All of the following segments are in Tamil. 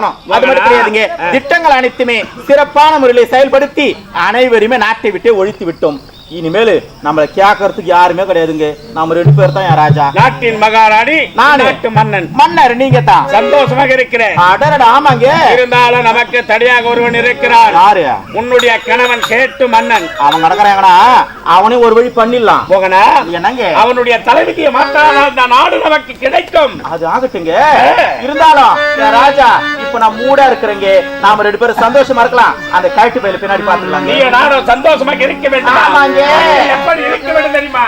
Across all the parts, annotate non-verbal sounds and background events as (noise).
இருக்கணும் அது மட்டும்? கிடையாதுங்க. திட்டங்கள் அனைத்துமே சிறப்பான முறையில் செயல்படுத்தி அனைவருமே நாட்டை விட்டு ஒழித்து விட்டோம். இனிமேல் நம்மளை கேட்கறதுக்கு யாருமே கிடையாதுங்க. நம்ம ரெண்டு பேர் தான் ராஜா. நாட்டின் மகாராணி நானு. நாட்டு மன்னன். மன்னர் நீங்க தான் சந்தோஷமாக இருக்கிறேன். அடடட ஆமாங்க. இருந்தாலும் நமக்கு தனியாக ஒருவன் இருக்கிறான். யாரு? உன்னுடைய கணவன் கேட்டு மன்னன். அவன் கிடக்குறாங்கடா அவனையும் ஒரு வழி பண்ணிடலாம். போகனா என்னங்க? அவனுடைய தலைவிதியை மாற்றானால் இந்த நாடு நமக்கு கிடைக்கும். அது ஆகட்டுங்க. இருந்தாலும் ராஜா இப்ப நான் மூடா இருக்கிறேங்க. நாம ரெண்டு பேரும் சந்தோஷமா இருக்கலாம். அந்த கழட்டு பயில பின்னாடி நீ பாத்துக்கலாங்க நானும் சந்தோஷமாக இருக்க வேண்டும்? ஆமாங்க. எப்படி இருக்க வேண்டும் தெரியுமா?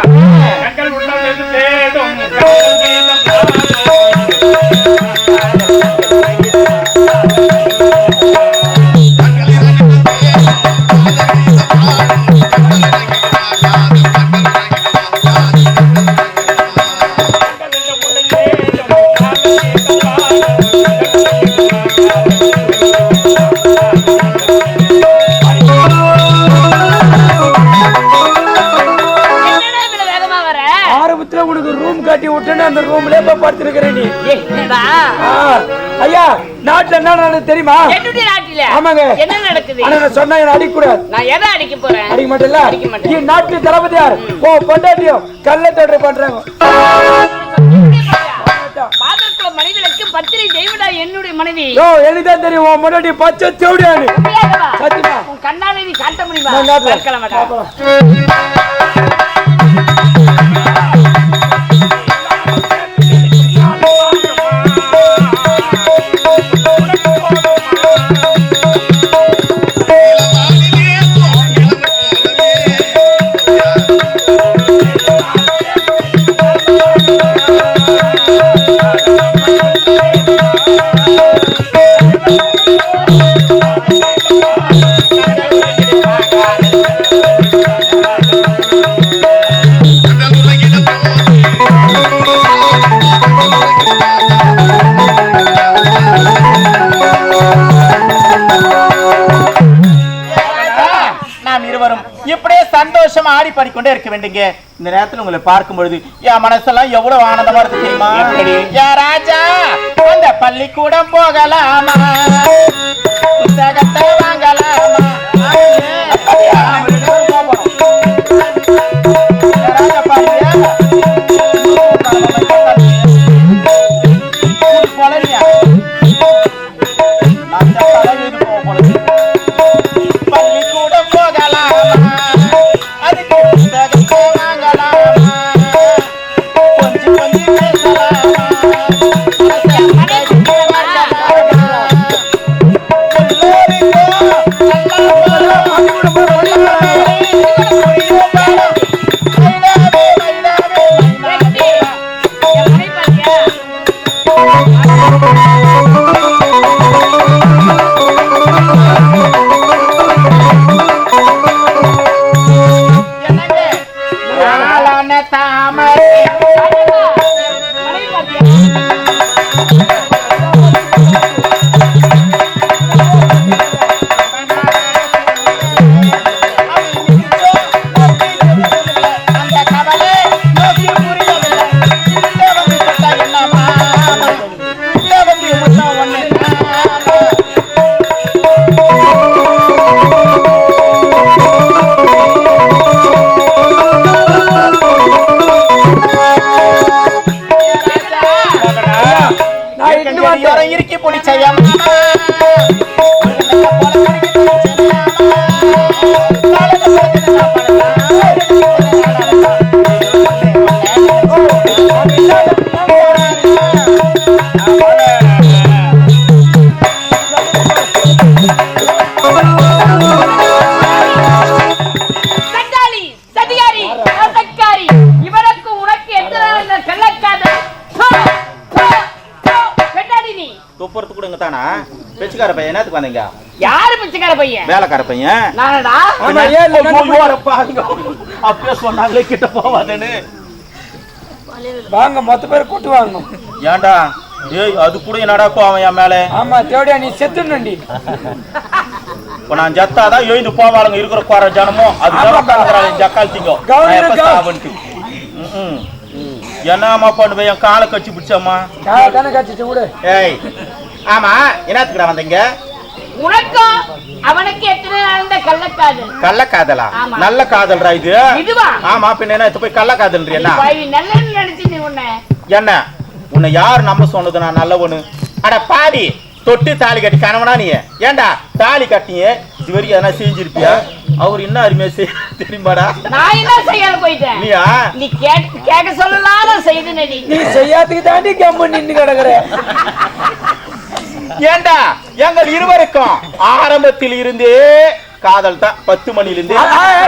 கண்கள் உள்ளம் எது தேடும். அந்த ரூம்ல இப்ப படுத்திருக்கிற நீ. ஐயா நாட்டுல என்ன நடக்குது தெரியுமா? என்னுடைய நாட்டில? ஆமாங்க. என்ன நடக்குது? ஆனா நான் சொன்னா என்ன அடிக்கக்கூடாது நான் எதை அடிக்க போறேன்? அடிக்க மாட்டேல்ல அடிக்க மாட்டேன். நாட்டு தளபதியார். ஓ பொண்டாட்டியும் கள்ள தொடர் பண்றாங்க. பாதற்குள்ள மனைவிகளுக்கு பத்திரை தெய்வடா என்னுடைய மனைவி? எனக்கு தான் தெரியும். முன்னாடி பச்சை உண்மையாகவா? சத்தியமா? உன் கண்ணால நீ காட்ட முடியுமா? நான் இப்படியே சந்தோஷமா ஆடி பாடிக்கொண்டே இருக்க வேண்டுங்க. இந்த நேரத்துல உங்களை பார்க்கும் பொழுது என் மனசெல்லாம் எவ்வளவு ஆனந்தமா இருக்கு தெரியுமா? யா ராஜா அந்த பள்ளிக்கூடம் போகலாமா? புத்தகத்தை வாங்கலாமா? அப்படியா? பெச்சுக்கார பையன். என்னத்துக்கு வந்தீங்க? யாரு பிச்சைக்கார பையன்? வேலைக்கார பையன்? நானடா? ஆமா ஏன் இல்ல பாருங்க. அப்பயே சொன்னாங்களே கிட்ட போவாதேன்னு. வாங்க மொத்த பேர் கூட்டு வாங்க ஏன்டா? ஏய் அது கூட என்னடா கோவம் என் மேல? ஆமா தேவடியா நீ செத்துணுண்டி இப்ப நான் ஜத்தாதான் எழுந்து போவாளுங்க இருக்கிற குறை ஜனமும் அது ஜனத்தாங்கிறாங்க ஜக்கால் ம்ம். என்னம்மா பண்ணுவேன் என் காலை கட்சி பிடிச்சம்மா? தானே விடு. ஏய் ஆமா என்னத்துக்குடா வந்தீங்க? உனக்கும் அவனுக்கு எத்தனை நாள் கள்ளக்காதல். நல்ல காதல்ரா இது? இதுவா? ஆமா பின்ன என்ன போய் கள்ள காதல்றியா பாவி நல்லன்னு நினைச்சு நீ உன்னை. என்ன? உன்னை யார் நம்ப சொன்னது நான் நல்லவனு? அட பாவி தொட்டு தாலி கட்டி கணவனா நீ? ஏன்டா தாலி கட்டிய? இது வரைக்கும் எதனா செஞ்சிருப்பியா? அவர் என்ன அருமையா செய்ய தெரியுமாடா? நான் என்ன போயிட்டேன்? நீயா? நீ கேட்க கேட்க சொல்லலாம் நான் செய்தேனடி நீ செய்யாததுக்கு தாண்டி கம்மு நின்று கிடக்குற. ஏன்டா எங்கள் இருவருக்கும் ஆரம்பத்தில் இருந்தே காதல் தான். பத்து மணில இருந்தே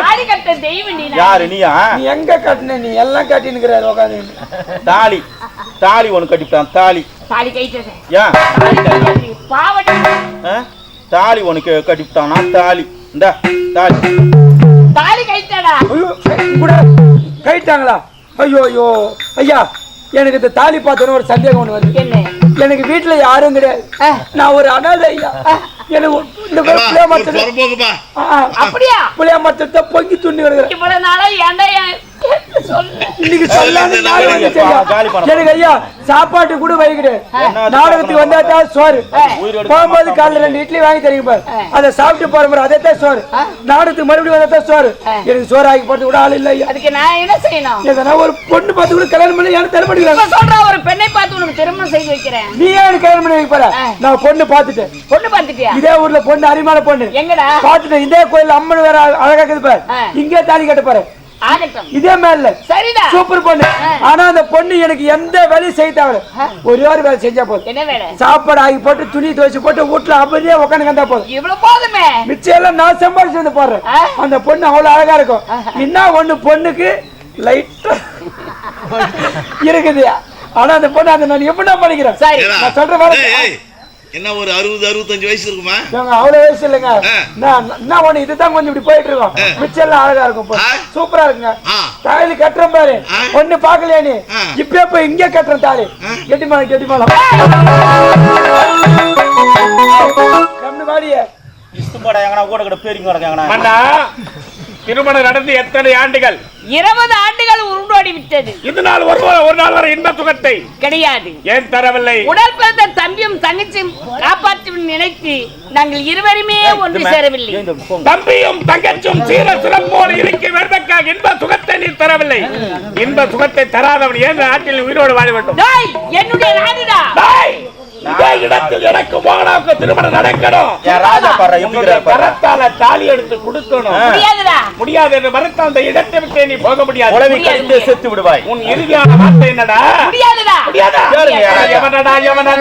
தாலி கட்ட தெய்வம் நீ யாரு நீயா? நீ எங்க கட்டின? நீ எல்லாம் கட்டினுக்கிற உட்காந்து தாலி. தாலி ஒண்ணு கட்டிவிட்டான் தாலி. தாலி தாலி உனக்கு கட்டிவிட்டானா தாலி இந்த தாலி. தாலி கைட்டடா ஐயோ கூட கைட்டாங்களா ஐயோ ஐயோ. ஐயா எனக்கு இந்த தாலி பார்த்தோன்னு ஒரு சந்தேகம் ஒண்ணு வருது. என்ன? எனக்கு வீட்டுல யாரும் கிடையாது. நான் ஒரு அனாதை ஐயா எனக்கு இந்த மரத்துல புறம்போக்குப்பா அப்படியா? புளிய மரத்தை பொங்கி துண்ணி கிடக்குறேன். இவ்வளவு நாளா ஏன்டா ஏன் சொல்ல இன்னைக்கு சொல்லாத எனக்கு ஐயா சாப்பாட்டு கூட வைக்கிடு நாடகத்துக்கு வந்தாட்டா சோறு. போகும்போது காலைல ரெண்டு இட்லி வாங்கி தரீங்க பாரு. அதை சாப்பிட்டு போற மாதிரி அதே தான் சோறு நாடகத்துக்கு மறுபடியும் வந்தா சோறு. எனக்கு சோறு ஆக்கி போறது கூட ஆள் இல்ல ஐயா அதுக்கு நான் என்ன செய்யணும்? எதனா ஒரு பொண்ணு பார்த்து கூட கல்யாணம் பண்ணி எனக்கு தர மாட்டேங்கிறாங்க. சொல்ற ஒரு பெண்ணை பார்த்து உனக்கு திருமணம் செய்து வைக்கிறேன். நீ ஏன் கல்யாணம் பண்ணி வைக்க போற? நான் பொண்ணு பார்த்துட்டேன். பொண்ணு பார்த்துட்டியா? இதே ஊர்ல பொண்ணு அரிமான பொண்ணு. எங்கடா? பார்த்துட்டேன். இதே கோயில் அம்மன் வேற அழகா இருக்குது பாரு. இங்கே தாலி கட்ட போறேன். இதே மேல சரிடா. சூப்பர் பொண்ணு. ஆனா அந்த பொண்ணு எனக்கு எந்த வேலையும் செய்ய தேவை ஒரே ஒரு வேலை செஞ்சா போதும். என்ன வேலை? சாப்பாடு ஆகி போட்டு துணி துவைச்சு போட்டு வீட்டுல அப்படியே உட்காந்து கந்தா போதும். இவ்வளவு போதுமே? மிச்சம் எல்லாம் நான் சம்பாதிச்சு வந்து போடுறேன். அந்த பொண்ணு அவ்வளவு அழகா இருக்கும். என்ன ஒண்ணு பொண்ணுக்கு லைட்டா (laughs) இருக்குது ஆனா அந்த பொண்ணு அதை நான் எப்படி பண்ணிக்கிறேன்? சரி. நான் சொல்ற மாதிரி- என்ன ஒரு அறுபது அறுபத்தஞ்சு வயசு இருக்குமா? அவ்வளவு வயசு இல்லைங்க. என்ன ஒண்ணு இதுதான் கொஞ்சம் இப்படி போயிட்டு இருக்கோம் மிச்சம் எல்லாம் அழகா இருக்கும். சூப்பரா இருக்குங்க. தாலி கட்டுறேன் பாரு. ஆ. பொண்ணு பாக்கலையா நீ? ஆ. இப்ப போய் இங்க கட்டுறேன் தாலி. கெட்டிமாலம் கெட்டிமாலம் கண்ணு வாடிய. இஷ்டமாடா எங்கனா கூட கூட பேரிங்க வரங்க எங்கனா. திருமணம் நடந்து எத்தனை ஆண்டுகள்? இருபது ஆண்டுகள் உருண்டோடி விட்டது. இது நாள் ஒரு ஒரு நாள் வரை இன்ப சுகத்தை. கிடையாது. ஏன் தரவில்லை? உடல் பிறந்த தம்பியும் தங்கச்சியும் காப்பாற்றும் நினைத்து நாங்கள் இருவருமே ஒன்று சேரவில்லை. தம்பியும் தங்கச்சும் சீர சிறப்போடு இருக்க வேண்டக்காக இன்ப சுகத்தை நீ தரவில்லை. இன்ப சுகத்தை தராதவன் ஏன் நாட்டில் உயிரோடு வாழ வேண்டும்? டேய், என்னுடைய நாடுடா. டேய், இதே இடத்தில் எனக்கு மோகனாவுக்கு திருமணம் நடக்கணும். கரத்தால தாலி எடுத்து கொடுக்கணும். முடியாதுடா. முடியாது என்று மறுத்த அந்த இடத்தை விட்டு நீ போக முடியாது. செத்து விடுவாய். உன் இறுதியான வார்த்தை என்னடா? முடியாதுடா. முடியாதா? எவனடா எவனடா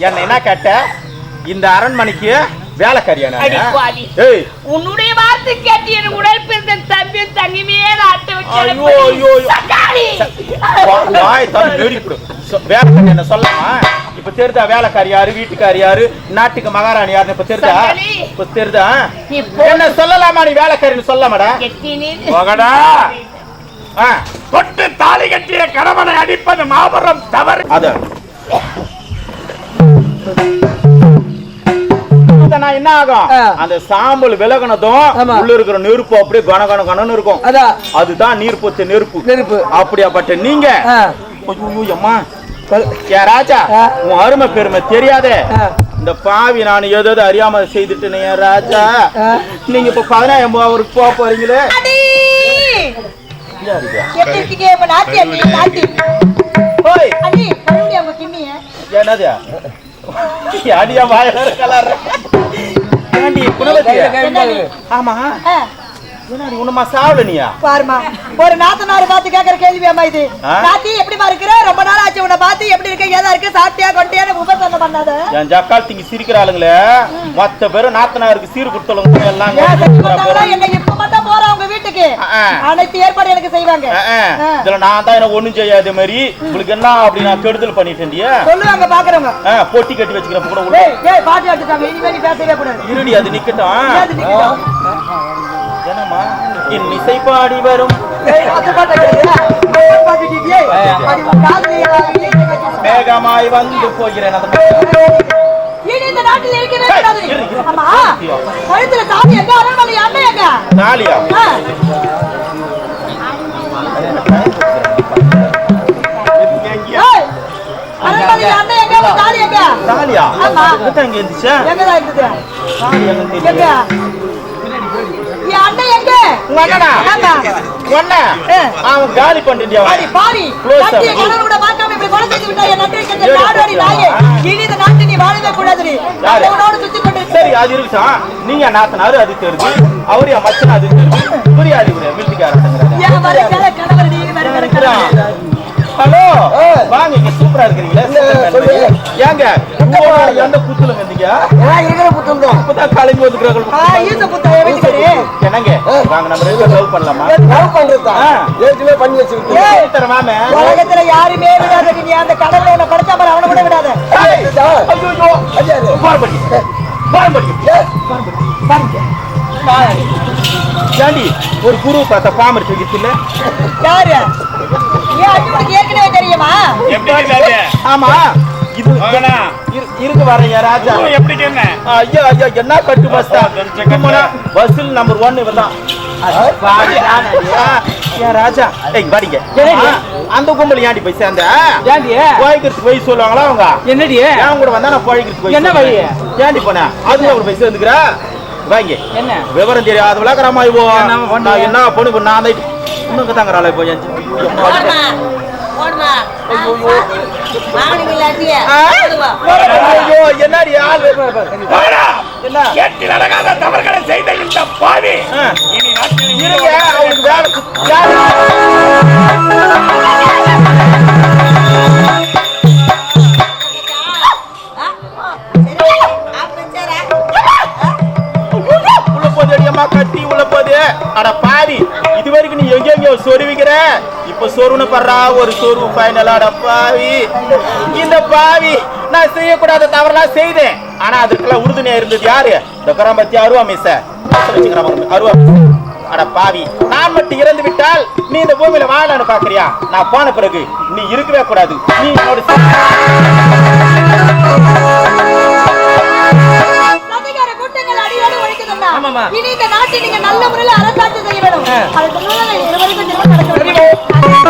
என்ன என்ன கேட்ட இந்த அரண்மனைக்கு வேலைக்காரியா அடி நானு? பாவி. ஏய் உன்னுடைய வார்த்தை கேட்டு என் உடல் பிறந்த தம்பி தங்கிமே நாட்டை விட்டு ஐயோ, அனுப்பி. ஐயோ, ஐயோ. சக்காளி. வா- வாய் தந்து வெடிப்புடு. சொ- வேலைக்காரி என்ன சொல்லலாமா இப்ப தெரிதா வேலைக்காரி யாரு வீட்டுக்காரி யாரு நாட்டுக்கு மகாராணி யாருன்னு இப்ப தெரிதா. இப்ப தெரிதா. என்ன சொல்லலாமா நீ வேலைக்காரின்னு சொல்லமாடா. மகடா ஆ தொட்டு தாலி கட்டிய கணவனை அடிப்பது மாபெரும் தவறு அது இதனா என்ன ஆகும். அந்த சாம்பல் விலகுனதும். உள்ள இருக்கிற நெருப்பு அப்படியே கன கன கனன்னு இருக்கும். அதுதான் நீர் பொத்த நெருப்பு. நெருப்பு. அப்படியாப்பட்ட நீங்க? அம்மா ராஜா. உன் அருமை பெருமை தெரியாதே. இந்த பாவி நான் ஏதோ அறியாம செய்துட்டேனே ராஜா. நீங்க இப்ப பதினாயிரம் ஊருக்கு போக போறீங்களே? என்னது? அடியா வாயில கலர் ஏண்டி குணவதி. ஆமா. என்னடி உன்னமா சாவல நீயா? பாருமா ஒரு நாத்தனாரு பார்த்து கேக்குற கேள்வி அம்மா இது? ஆ? நாட்டி எப்படிமா இருக்கிற? ரொம்ப நாள் ஆச்சு உன்னை பார்த்து எப்படி இருக்க ஏதா இருக்கு சாப்பிட்டியா கொட்டியான்னு உபசரணம் பண்ணாத. என் ஜக்கால் திங்க சிரிக்கிற ஆளுங்களே மத்த பேரும் நாத்தனாருக்கு சீர் கொடுத்தவங்க எல்லாம் வீட்டுக்கு. அனைத்து ஏற்பாடு எனக்கு செய்வாங்க. இதுல நான் தான் எனக்கு ஒண்ணும் செய்யாத மாதிரி உங்களுக்கு என்ன அப்படி நான் கெடுதல் பண்ணிட்டேன்டியா சொல்லுவாங்க பாக்குறவங்க. பொட்டி கட்டி வச்சுக்கிறப்ப கூட உள்ள ஏய் பாட்டி அடிச்சுட்டாங்க இனிமே பேசவே கூடாது. இருடி அது நிக்கட்டும்? என்னம்மா? என் இசை பாடி வரும் அது? அது. வேகமாய் வந்து போகிறேன் நாட்டில் இருக்கவே கூடாது. ஆமா கழுத்துல சாமி எங்க? அரண்மனை அண்ணன் எங்க? ஏய், அரண்மனை அண்ணன் எங்க? தாலி எங்க? ஆமா. இங்க இருந்துச்சா? தாலி எங்க எங்க தெரியல என் அண்ணன் எங்க உங்க அண்ணனா. அவன் காலி பண்ணிட்டியா? Close up. கட்டிய கணவன் கூட பார்க்காம இப்படி கொலை செய்து விட்டாய் என் நன்றி கெட்ட நாடோடி நாயே. இனி இந்த நாட்டு நீ வாழவே கூடாது நீ யாரு? உன்னோடு சுத்தி கொண்டு சரி அது இருக்கட்டும். நீங்க நாத்தனாரு அது அவரு என் மச்சன் அது புரியாது இவரு வீட்டுக்காரங்க ஏன் வருகிற கணவர் நீ ஹலோ வாங்க சூப்பரா இருக்கிறீங்களா. ஏங்க எந்த புத்துல வந்தீங்க இருக்கிற புத்தம் தான்? இப்பதான் ஆ, வந்துக்கிறாங்க என்னங்க? வாங்க நம்ம ரெண்டு லவ் பண்ணலாமா? லவ் பண்றதா. ஏற்கனவே பண்ணி வச்சிருக்கேன் ஏய், தர மாமே? உலகத்துல யாருமே விடாத நீ அந்த கடவுளை உன்னை படைச்சா பாரு அவனை கூட விடாத. ஐயோ பாரம்படி ஏண்டி ஒரு குரு பார்த்த பாமர் சொல்லிச்சுல யாரு? ஏற்கனவே தெரியுமா? ஆமா. இது இருக்கு வரையா ராஜா. எப்படி ஐயா ஐயா என்ன கட்டு பஸ் பஸ்ஸில் நம்பர் ஒன் இவர்தான். ஏன் ராஜா? ஏய் பாடிங்க? அந்த கும்பல் ஏன்டி போய் சேர்ந்த? ஏண்டி? போய்க்கிறதுக்கு போய் சொல்லுவாங்களா அவங்க? என்னடி? ஏன் கூட வந்தா நான் போய்க்கிறதுக்கு போய் என்ன சொல்லுவேன். ஏன்டி போன? அதுவும் அவர் போய் சேர்ந்துக்கிற? வாங்க. என்ன? விவரம் தெரியாது விளக்குறாமா இவோ என்ன பண்ண? நான் என்ன பொண்ணு இப்ப நான் தான் இன்னும் தாங்கிறாள் இப்போ என்ன? ஐயோ சொருவிக்கிற. இப்ப சொருன்னு படுறா ஒரு சொருவு பைனலாட பாவி. இந்த பாவி நான் செய்யக்கூடாத தவறெல்லாம் செய்தேன். ஆனா அதுக்கெல்லாம் உறுதுணையா இருந்தது யாரு? இந்த கராம்பத்தி அருவா மிஸ் அருவா. அட பாவி நான் மட்டும் இறந்து விட்டால் நீ இந்த பூமியில வாழலான்னு பாக்குறியா? நான் போன பிறகு நீ இருக்கவே கூடாது. நீ என்னோட ஆமாம்மா. இனி இந்த நாட்டை நீங்க நல்ல முறையில அரசாட்சி செய்ய வேணும். அதுக்கு முன்னால இருவருக்கும் வேண்டும்.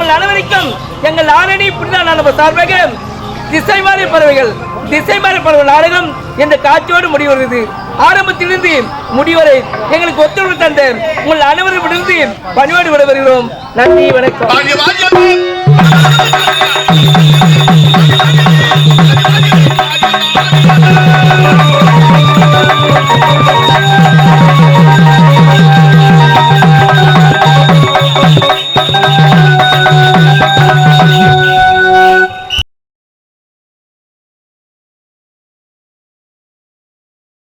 உங்கள் அனைவருக்கும் எங்கள் ஆரணி புனிதான நம்ம சார்பாக திசை திசைமாறி பறவைகள் திசை மாறி பறவை நாடகம் இந்த காட்சியோடு முடிவருது ஆரம்பத்திலிருந்து முடிவரை எங்களுக்கு ஒத்துழைப்பு தந்த உங்கள் அனைவரிடமிருந்து பணியோடு விட வருகிறோம் நன்றி வணக்கம்.